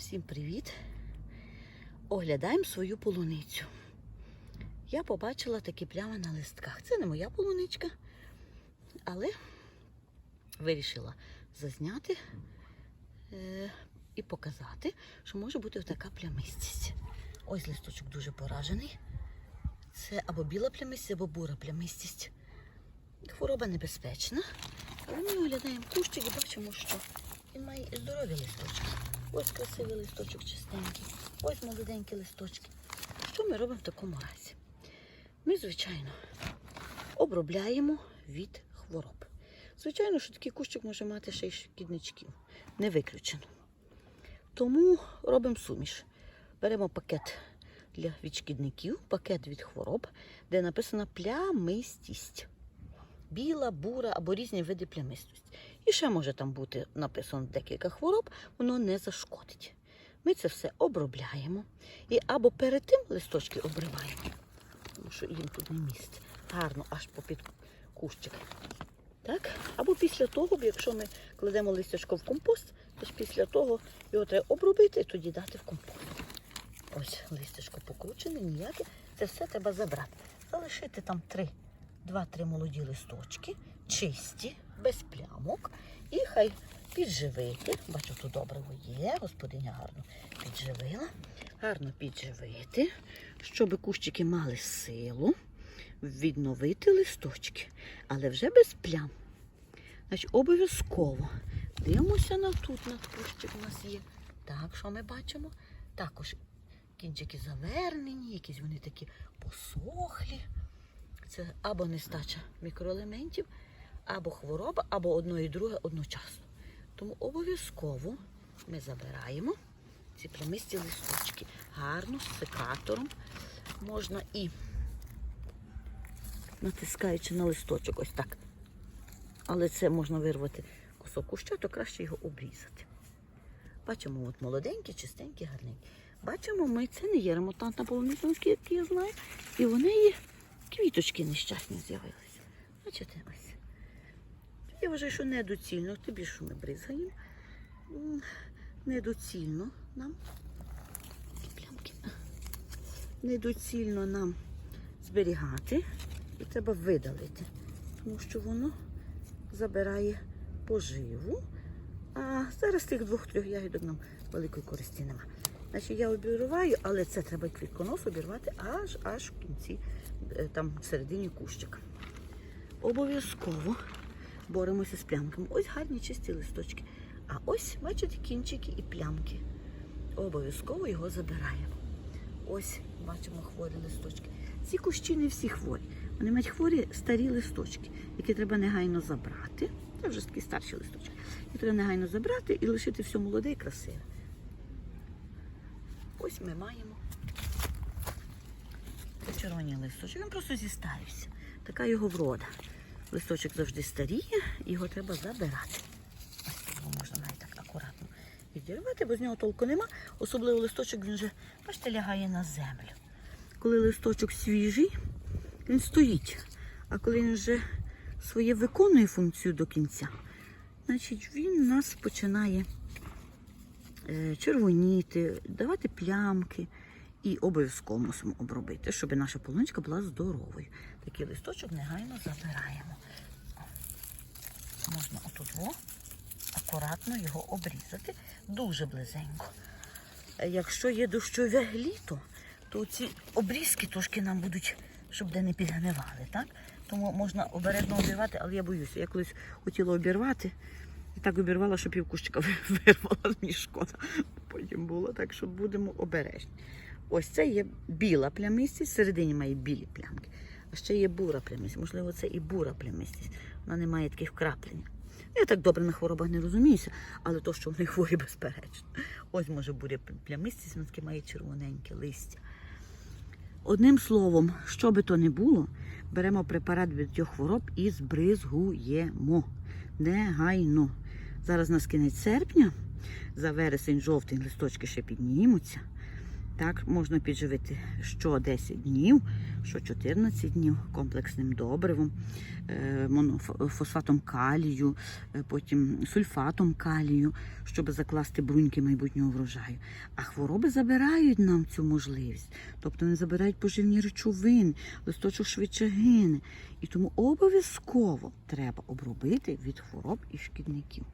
Всім привіт! Оглядаємо свою полуницю. Я побачила такі плями на листках. Це не моя полуничка, але вирішила зазняти е, і показати, що може бути така плямистість. Ось листочок дуже поражений. Це або біла плямистість, або бура плямистість. Хвороба небезпечна, ми оглядаємо кущик і бачимо, що він має і здорові листочки. Ось красивий листочок чистенький, ось молоденькі листочки. Що ми робимо в такому разі? Ми, звичайно, обробляємо від хвороб. Звичайно, що такий кущик може мати ще й шкідничків. Не виключено. Тому робимо суміш. Беремо пакет для від шкідників, пакет від хвороб, де написано плямистість. Біла, бура або різні види плямистості. І ще може там бути написано декілька хвороб, воно не зашкодить. Ми це все обробляємо. І або перед тим листочки обриваємо, тому що їм тут не місце. Гарно аж попід кущик. Так? Або після того, якщо ми кладемо листячко в компост, то ж після того його треба обробити і тоді дати в компост. Ось листячко покручене, ніяке. Це все треба забрати. Залишити там три, два-три молоді листочки, чисті, без плямок. І хай підживити. Бачу, тут добриво є, господиня гарно підживила. Гарно підживити, щоб кущики мали силу відновити листочки, але вже без плям. Значить, обов'язково дивимося на тут, над кущик у нас є. Так, що ми бачимо? Також кінчики завернені, якісь вони такі посохлі. Це або нестача мікроелементів, або хвороба, або одно і друге одночасно. Тому обов'язково ми забираємо ці плямисті листочки. Гарно, з секатором. Можна і натискаючи на листочок, ось так. Але це можна вирвати кусок куща, то краще його обрізати. Бачимо, от молоденькі, чистенькі, гарненькі. Бачимо, ми це не є ремонтантна полуниця, як я знаю. І в неї квіточки нещасні з'явилися. Бачите, ось. Я вважаю, що недоцільно, тобі що ми бризгаємо. Недоцільно нам. Недоцільно нам зберігати і треба видалити, тому що воно забирає поживу. А зараз тих двох-трьох ягідок нам великої користі нема. Значить, я обірваю, але це треба квітконос обірвати аж аж в кінці, е, там в середині кущика. Обов'язково боремося з плямками. Ось гарні чисті листочки. А ось, бачите, кінчики і плямки. Обов'язково його забираємо. Ось бачимо хворі листочки. Ці кущі не всі хворі. Вони мають хворі старі листочки, які треба негайно забрати. Це вже такі старші листочки. Їх треба негайно забрати і лишити все молоде і красиве. Ось ми маємо червоні листочок. Він просто зістарився. Така його врода. Листочок завжди старіє, його треба забирати. Його можна навіть так акуратно відірвати, бо з нього толку нема. Особливо листочок він вже, бачите, лягає на землю. Коли листочок свіжий, він стоїть. А коли він вже своє виконує функцію до кінця, значить він нас починає е, червоніти, давати плямки. І обов'язково мусимо обробити, щоб наша полуничка була здоровою. Такий листочок негайно забираємо. Можна отут акуратно його обрізати, дуже близенько. Якщо є дощове літо, то ці обрізки трошки нам будуть, щоб де не підгнивали. Так? Тому можна обережно обірвати, але я боюся. Я колись хотіла обірвати. І так обірвала, що півкущика вирвала, мені шкода. Потім було, так що будемо обережні. Ось це є біла плямистість, всередині має білі плямки. А ще є бура плямистість. Можливо, це і бура плямистість. Вона не має таких вкраплень. Я так добре на хворобах не розуміюся, але то, що вони хворі, безперечно. Ось може буря плямистість, вона таке має червоненьке листя. Одним словом, що би то не було, беремо препарат від цих хвороб і збризгуємо. Негайно. Зараз у нас кінець серпня, за вересень, жовтень листочки ще піднімуться. Так, можна підживити що 10 днів, що 14 днів комплексним добривом, е, фосфатом калію, е, потім сульфатом калію, щоб закласти бруньки майбутнього врожаю. А хвороби забирають нам цю можливість. Тобто вони забирають поживні речовини, листочок швидше гине. І тому обов'язково треба обробити від хвороб і шкідників.